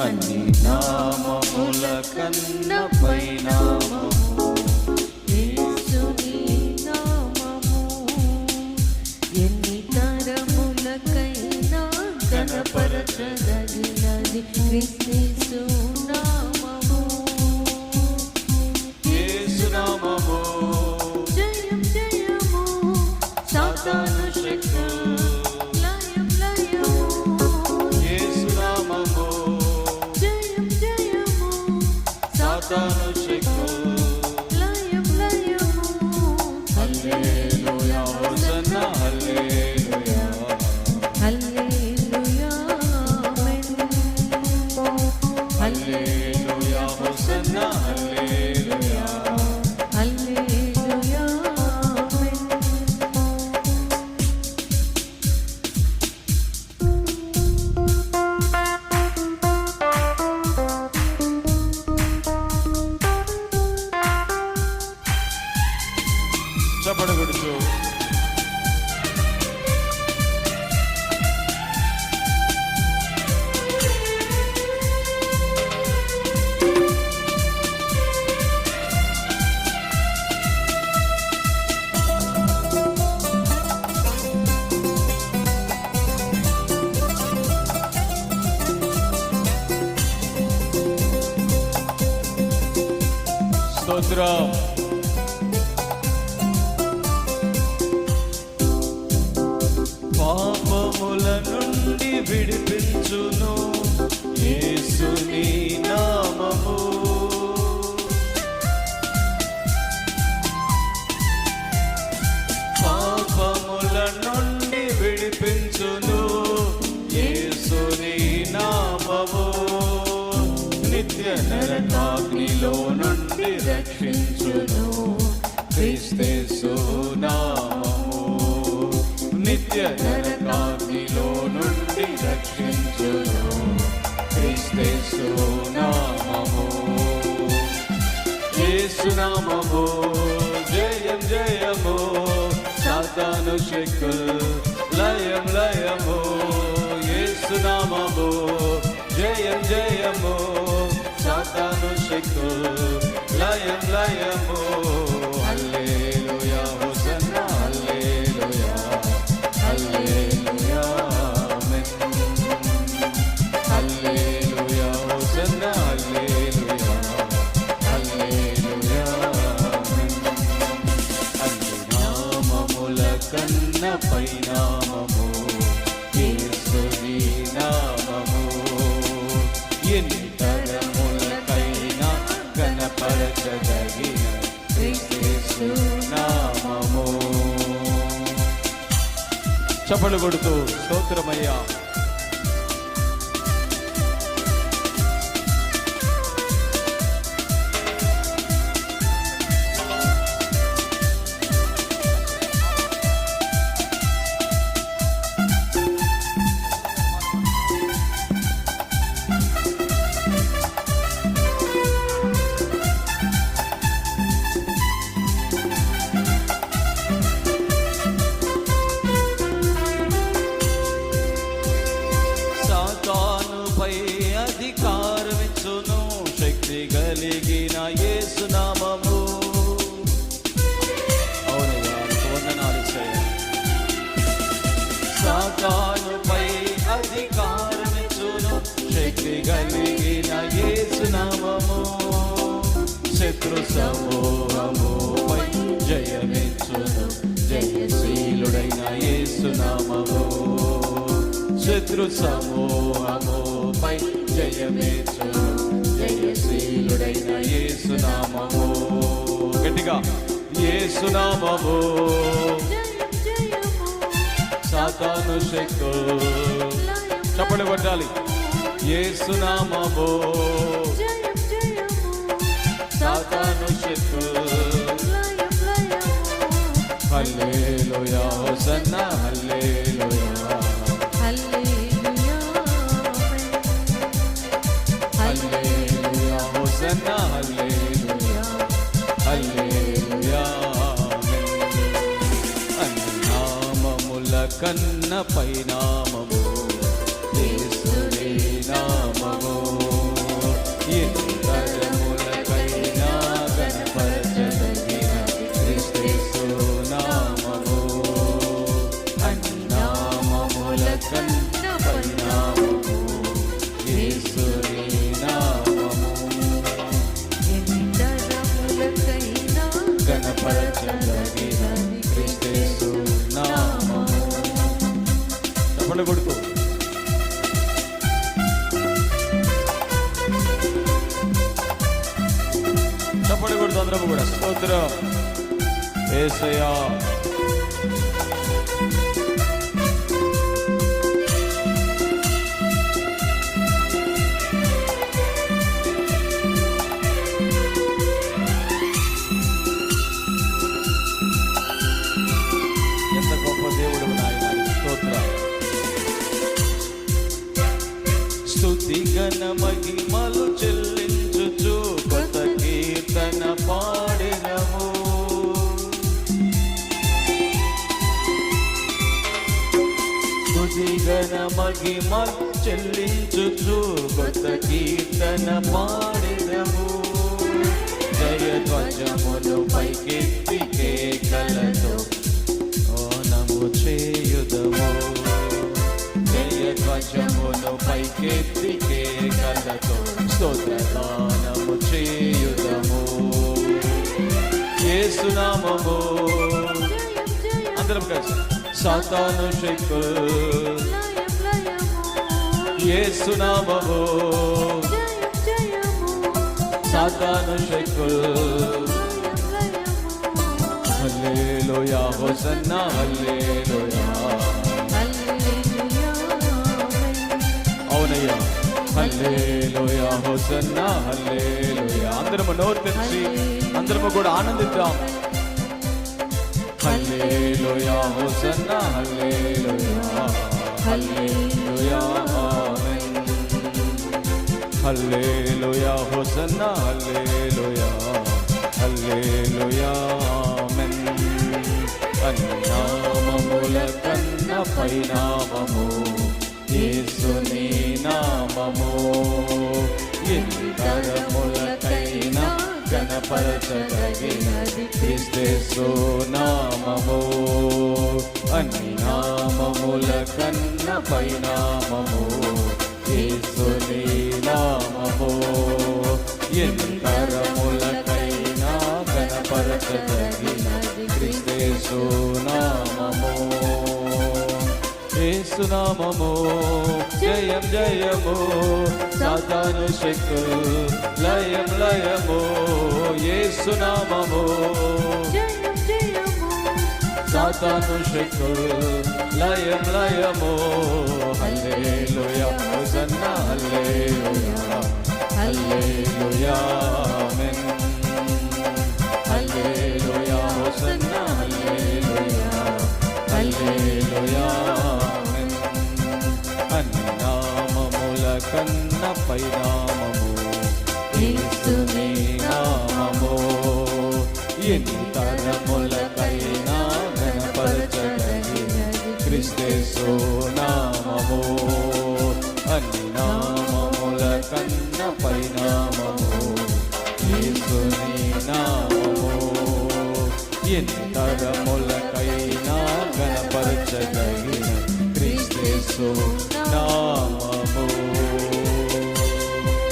అన్ని నామముల కన్న స్తోత్రం పాపముల నుండి విడిపించును. యేసుని నామము. పాపముల నుండి విడిపించును. యేసుని నామము. నిత్య నరకాగ్నిలో నుండి రక్షించును. క్రీస్తేసు నా నిత్య నరకాగ్నిలో నుండి రక్షించును క్రీస్తేసు నామము యేసునామము జయం జయము సాతాను శక్కు లయం లయము యేసునామము జయం జయము సాతాను శక్కు లయం లయము కన్న పరిణామము యేసుని నామము. ఎన్ని తరములకైనా కనపరచదగిన యేసు నామము. చపలు కొడుతూ స్తోత్రమయ్యా. శత్రు సమూహముపై జయమిచ్చును జయశీలుడైన యేసునామము శత్రు సమూహముపై జయమేచును జయశీలుడైన యేసునామము గట్టిగా యేసునామము సాతాను శక్కు చప్పలు కొట్టాలి యేసునామము కన్న పైనా కొడుకు చప్పటి కొడుకు అందరం కూడా. స్తోత్రం. ఏసయా సిగన మహిమలు చెల్లించుచు కొత్త కీర్తన పాడినము. స్తుతి మహిమలు చెల్లించుచు కొత్త కీర్తన పాడినము. జయ ధ్వజములు పైకెత్తి కేకలతో ఓనము చేయుదము. ధ్వజమును పైకెత్తి కేకలతో స్తోత్రదానము చేయుదము. యేసునామము. అందరం కలిసి. సాతాను శక్కు. లయం లయము యేసునామము. జయం జయము సాతాను శక్కు. లయం లయము హోసన్నా హల్లే లోయా హల్లెలూయా హోసన్నా హల్లెలూయా. అందరము నోరు తెరిచి అందరము కూడా ఆనందిద్దాం. హల్లెలూయా హోసన్నా హల్లెలూయా. హల్లెలూయా ఆమేన్. హల్లెలూయా హోసన్నా హల్లెలూయా. హల్లెలూయా ఆమేన్. అన్నామముల కన్న పైనామము. నామము ఎంతరములకైనా గణపరచదగినది క్రిస్తేసు నామము. అన్ని నామముల కన్న పైనామము యేసుని నామము. ఎంతరములకైనా గణపరచదగినది ఏసునామము జయం జయము సాతాను శక్తు లయం లయము ఏసునామము జయం జయము సాతాను శక్కు లయం లయము హల్లెలూయా హోసన్నా హల్లెలూయా హల్లెలూయా. కన్న పైనామము యేసుని నామము. ఎన్ని తరములకైనా గణపరచగలిగినది క్రిస్తేసు నామము. అన్ని నామముల కన్న పైనామము యేసుని నామము. ఎన్ని తరములకైనా గణపరచగలిగిన క్రిస్తేసు